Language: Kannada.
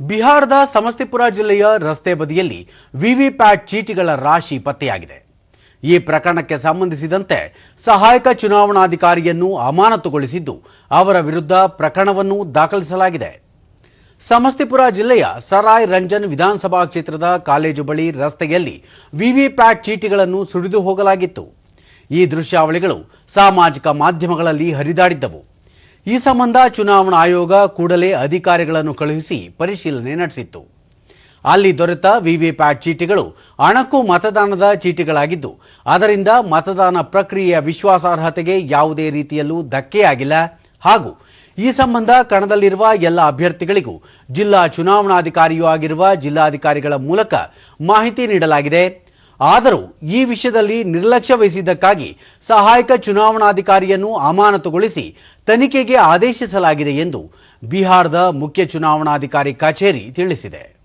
ಬಿಹಾರದ ಸಮಸ್ತಿಪುರ ಜಿಲ್ಲೆಯ ರಸ್ತೆ ಬದಿಯಲ್ಲಿ ವಿವಿಪ್ಯಾಟ್ ಚೀಟಿಗಳ ರಾಶಿ ಪತ್ತೆಯಾಗಿದೆ. ಈ ಪ್ರಕರಣಕ್ಕೆ ಸಂಬಂಧಿಸಿದಂತೆ ಸಹಾಯಕ ಚುನಾವಣಾಧಿಕಾರಿಯನ್ನು ಅಮಾನತುಗೊಳಿಸಿದ್ದು, ಅವರ ವಿರುದ್ಧ ಪ್ರಕರಣವನ್ನು ದಾಖಲಿಸಲಾಗಿದೆ. ಸಮಸ್ತಿಪುರ ಜಿಲ್ಲೆಯ ಸರಾಯ್ ರಂಜನ್ ವಿಧಾನಸಭಾ ಕ್ಷೇತ್ರದ ಕಾಲೇಜು ಬಳಿ ರಸ್ತೆಯಲ್ಲಿ ವಿವಿಪ್ಯಾಟ್ ಚೀಟಿಗಳನ್ನು ಸುಡಿದು ಹೋಗಲಾಗಿತ್ತು. ಈ ದೃಶ್ಯಾವಳಿಗಳು ಸಾಮಾಜಿಕ ಮಾಧ್ಯಮಗಳಲ್ಲಿ ಹರಿದಾಡಿದ್ದವು. ಈ ಸಂಬಂಧ ಚುನಾವಣಾ ಆಯೋಗ ಕೂಡಲೇ ಅಧಿಕಾರಿಗಳನ್ನು ಕಳುಹಿಸಿ ಪರಿಶೀಲನೆ ನಡೆಸಿತ್ತು. ಅಲ್ಲಿ ದೊರೆತ ವಿವಿಪ್ಯಾಟ್ ಚೀಟಿಗಳು ಅಣಕು ಮತದಾನದ ಚೀಟಿಗಳಾಗಿದ್ದು, ಅದರಿಂದ ಮತದಾನ ಪ್ರಕ್ರಿಯೆಯ ವಿಶ್ವಾಸಾರ್ಹತೆಗೆ ಯಾವುದೇ ರೀತಿಯಲ್ಲೂ ಧಕ್ಕೆಯಾಗಿಲ್ಲ. ಹಾಗೂ ಈ ಸಂಬಂಧ ಕಣದಲ್ಲಿರುವ ಎಲ್ಲ ಅಭ್ಯರ್ಥಿಗಳಿಗೂ ಜಿಲ್ಲಾ ಚುನಾವಣಾಧಿಕಾರಿಯೂ ಆಗಿರುವ ಜಿಲ್ಲಾಧಿಕಾರಿಗಳ ಮೂಲಕ ಮಾಹಿತಿ ನೀಡಲಾಗಿದೆ. ಆದರೂ ಈ ವಿಷಯದಲ್ಲಿ ನಿರ್ಲಕ್ಷ್ಯ ವಹಿಸಿದ್ದಕ್ಕಾಗಿ ಸಹಾಯಕ ಚುನಾವಣಾಧಿಕಾರಿಯನ್ನು ಅಮಾನತುಗೊಳಿಸಿ ತನಿಖೆಗೆ ಆದೇಶಿಸಲಾಗಿದೆ ಎಂದು ಬಿಹಾರದ ಮುಖ್ಯ ಚುನಾವಣಾಧಿಕಾರಿ ಕಚೇರಿ ತಿಳಿಸಿದೆ.